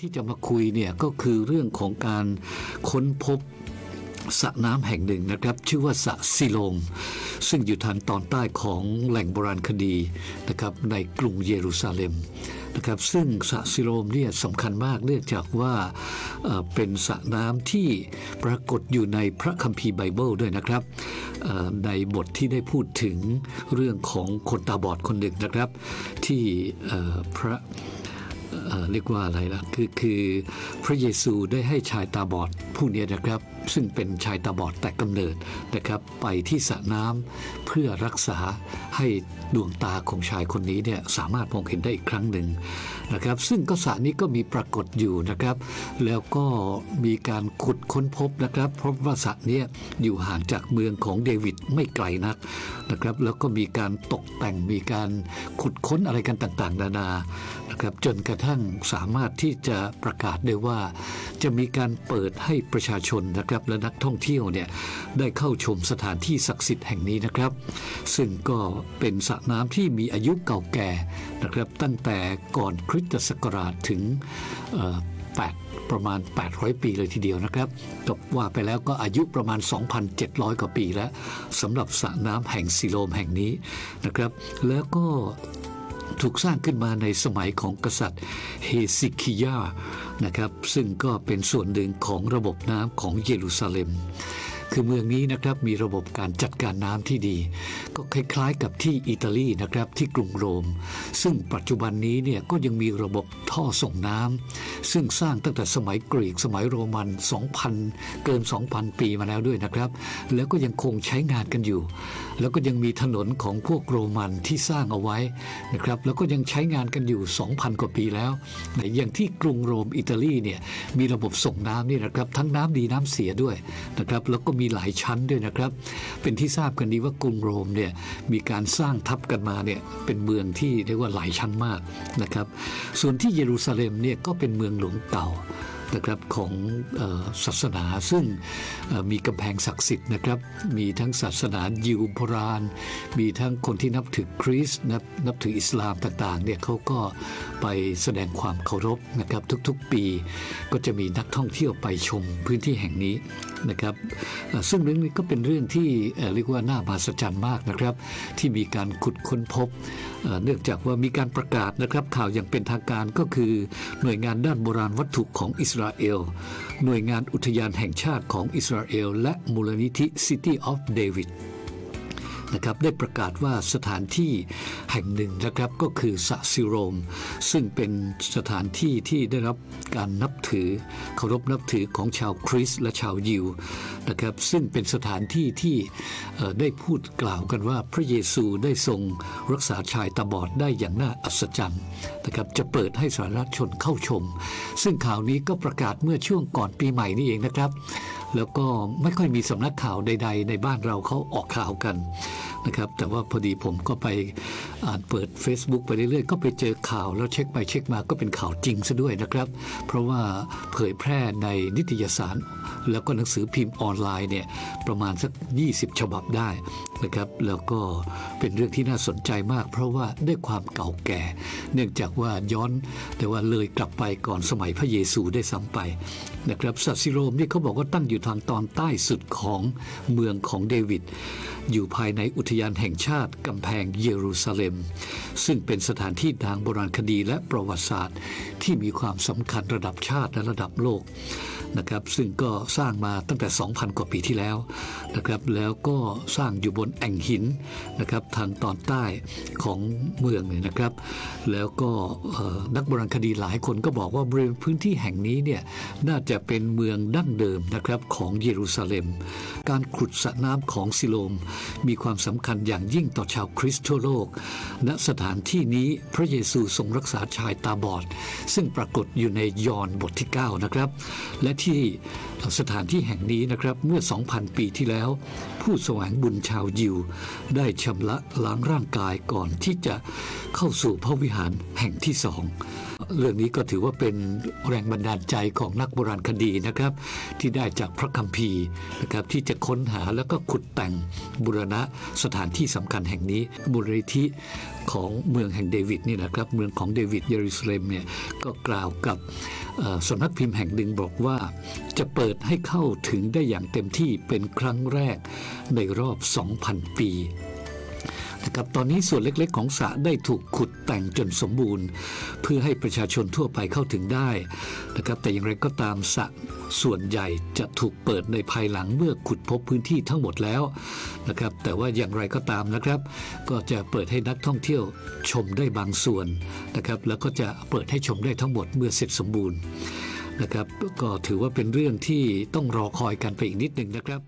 ที่จะมาคุยเนี่ยก็คือเรื่องของการค้นพบสระน้ำแห่งหนึ่งนะครับ ชื่อว่าสระซิโลม ซึ่งอยู่ทางตอนใต้ของแหล่งโบราณคดีนะครับในกรุงเยรูซาเล็มนะครับซึ่งสระซิโลมเนี่ยสำคัญมากเนื่องจากว่าเป็นสระน้ำที่ปรากฏอยู่ในพระคัมภีร์ไบเบิลด้วยนะครับในบทที่ได้พูดถึงเรื่องของคนตาบอดคนหนึ่งนะครับ ที่พระ เรียกว่าอะไรล่ะคือคือพระเยซูได้ให้ชายตาบอดผู้นี้นะครับ ซึ่งเป็นชายตาบอดแต่กำเนิดนะครับไปที่สระน้ำเพื่อรักษาให้ดวงตาของชายคนนี้เนี่ยสามารถมองเห็นได้อีกครั้งหนึ่งนะครับ ซึ่งก็สระนี้ก็มีปรากฏอยู่นะครับ แล้วก็มีการขุดค้นพบนะครับพราะว่าสระนี้อยู่ห่างจากเมืองของเดวิดไม่ไกลนักนะครับ แล้วก็มีการตกแต่งมีการขุดค้นอะไรกันต่างๆ นานานะครับจนกระทั่งสามารถที่จะประกาศได้ว่า จะมีการเปิดให้ประชาชนนะครับและนักท่องเที่ยวเนี่ยได้เข้าชมสถานที่ศักดิ์สิทธิ์แห่งนี้นะครับ ซึ่งก็เป็นสระน้ำที่มีอายุเก่าแก่นะครับตั้งแต่ก่อนคริสตศักราชถึงเอ่อ8ประมาณ 800 ปีเลยทีเดียวนะครับก็ว่าไปแล้วก็อายุประมาณ 2,700 กว่าปีแล้วสำหรับสระน้ำแห่งซิโลมแห่งนี้นะครับ แล้วก็ ถูกสร้างขึ้นมาในสมัยของกษัตริย์เฮซิคิยานะครับ ซึ่งก็เป็นส่วนหนึ่งของระบบน้ำของเยรูซาเล็ม คือเมืองนี้นะครับมีระบบการจัดการน้ำที่ดี ก็คล้ายๆกับที่อิตาลีนะครับที่กรุงโรม ซึ่งปัจจุบันนี้เนี่ยก็ยังมีระบบท่อส่งน้ำซึ่งสร้างตั้งแต่สมัยกรีกสมัยโรมัน 2,000 เกิน 2,000 ปีมาแล้วด้วยนะครับ แล้วก็ยังคงใช้งานกันอยู่ แล้วก็ยังมีถนนของพวกโรมันที่สร้างเอาไว้นะครับแล้วก็ยังใช้งานกันอยู่ 2,000 กว่าปีแล้วในอย่างที่กรุงโรมอิตาลีเนี่ยมีระบบส่งน้ำนี่นะครับทั้งน้ำดีน้ำเสียด้วยนะครับแล้วก็มีหลายชั้นด้วยนะครับ เป็นที่ทราบกันดีว่ากรุงโรมเนี่ยมีการสร้างทับกันมาเนี่ยเป็นเมืองที่เรียกว่าหลายชั้นมากนะครับ ส่วนที่เยรูซาเล็มเนี่ยก็เป็นเมืองหลวงเก่า นะครับของศาสนาซึ่งมีกำแพงศักดิ์สิทธิ์นะครับ มีทั้งศาสนายิวโบราณ มีทั้งคนที่นับถือคริสต์นับนับถืออิสลามต่างๆเนี่ยเขาก็ไปแสดงความเคารพนะครับทุกๆปีก็จะมีนักท่องเที่ยวไปชมพื้นที่แห่งนี้นะครับซึ่งเรื่องนี้ก็เป็นเรื่องที่เรียกว่าน่ามหัศจรรย์มากนะครับ ที่มีการขุดค้นพบเอ่อเนื่องจากว่ามีการประกาศนะครับข่าวอย่างเป็นทางการก็คือหน่วยงานด้านโบราณวัตถุของอิสราเอล หน่วยงานอุทยานแห่งชาติของอิสราเอล และมูลนิธิ City of David นะครับได้ประกาศว่าสถานที่แห่งหนึ่งนะครับก็คือสะซิโรม ซึ่งเป็นสถานที่ที่ได้รับการนับถือเคารพนับถือของชาวคริสต์และชาวยิวนะครับซึ่งเป็นสถานที่ที่ได้พูดกล่าวกันว่าพระเยซูได้ทรงรักษาชายตาบอดได้อย่างน่าอัศจรรย์ นะครับจะเปิดให้สาธารณชนเข้าชม ซึ่งข่าวนี้ก็ประกาศเมื่อช่วงก่อนปีใหม่นี่เองนะครับ แล้วก็ไม่ค่อยมีสำนักข่าวใด ๆ ในบ้านเราเขาออกข่าวกันนะครับแต่ว่าพอดีผมก็ไปอ่านเปิด Facebook ไปเรื่อยๆ ก็ไปเจอข่าวแล้วเช็คไปเช็คมาก็เป็นข่าวจริงซะด้วยนะครับ เพราะว่าเผยแพร่ในนิตยสาร แล้วก็หนังสือพิมพ์ออนไลน์เนี่ยประมาณสัก 20 ฉบับได้ นะครับแล้วก็เป็นเรื่องที่น่าสนใจมาก เพราะว่าได้ความเก่าแก่ เนื่องจากว่าย้อนแต่ว่าเลยกลับไปก่อนสมัยพระเยซูได้ซ้ำไปนะครับสัตซิโรมนี่เขาบอกว่าตั้งอยู่ทางตอนใต้สุดของเมืองของเดวิดอยู่ภายในอุทยานแห่งชาติกำแพงเยรูซาเล็ม ซึ่งเป็นสถานที่ทางโบราณคดีและประวัติศาสตร์ ที่มีความสำคัญระดับชาติและระดับโลก นะครับซึ่งก็สร้างมาตั้งแต่ 2,000 กว่าปีที่แล้วนะครับแล้วก็สร้างอยู่บนแอ่งหินนะครับทางตอนใต้ของเมืองเนี่ยนะครับ แล้วก็นักโบราณคดีหลายคนก็บอกว่าบริเวณพื้นที่แห่งนี้เนี่ยน่าจะเป็นเมืองดั้งเดิมนะครับของเยรูซาเล็ม การขุดสระน้ำของซิโลม มีความสำคัญอย่างยิ่งต่อชาวคริสต์ทั่วโลก ณสถานที่นี้พระเยซูทรงรักษาชายตาบอด ซึ่งปรากฏอยู่ในยอห์นบทที่ 9 นะครับและที่สถานที่แห่งนี้นะครับเมื่อ 2,000 ปีที่แล้ว ผู้แสวงบุญชาวยิว ได้ชำระล้างร่างกายก่อนที่จะเข้าสู่พระวิหารแห่งที่สอง เรื่องนี้ก็ถือว่าเป็นแรงบันดาลใจของนักโบราณคดีนะครับ ที่ได้จากพระคัมภีร์นะครับที่จะค้นหาแล้วก็ขุดแต่งบุรณะสถานที่สำคัญแห่งนี้บุริธิของเมืองแห่งเดวิดนี่นะครับ เมืองของเดวิดเยรูซาเล็มเนี่ยก็กล่าวกับสำนักพิมพ์แห่งหนึ่งบอกว่า จะเปิดให้เข้าถึงได้อย่างเต็มที่เป็นครั้งแรกในรอบ 2,000 ปี นะครับตอนนี้ส่วนเล็กๆ ของสระได้ถูกขุดแต่งจนสมบูรณ์ เพื่อให้ประชาชนทั่วไปเข้าถึงได้นะครับแต่อย่างไรก็ตามสระส่วนใหญ่จะถูกเปิดในภายหลังเมื่อขุดพบพื้นที่ทั้งหมดแล้วนะครับแต่ว่าอย่างไรก็ตามนะครับ ก็จะเปิดให้นักท่องเที่ยวชมได้บางส่วนนะครับแล้วก็จะเปิดให้ชมได้ทั้งหมดเมื่อเสร็จสมบูรณ์นะครับก็ถือว่าเป็นเรื่องที่ต้องรอคอยกันไปอีกนิดหนึ่งนะครับ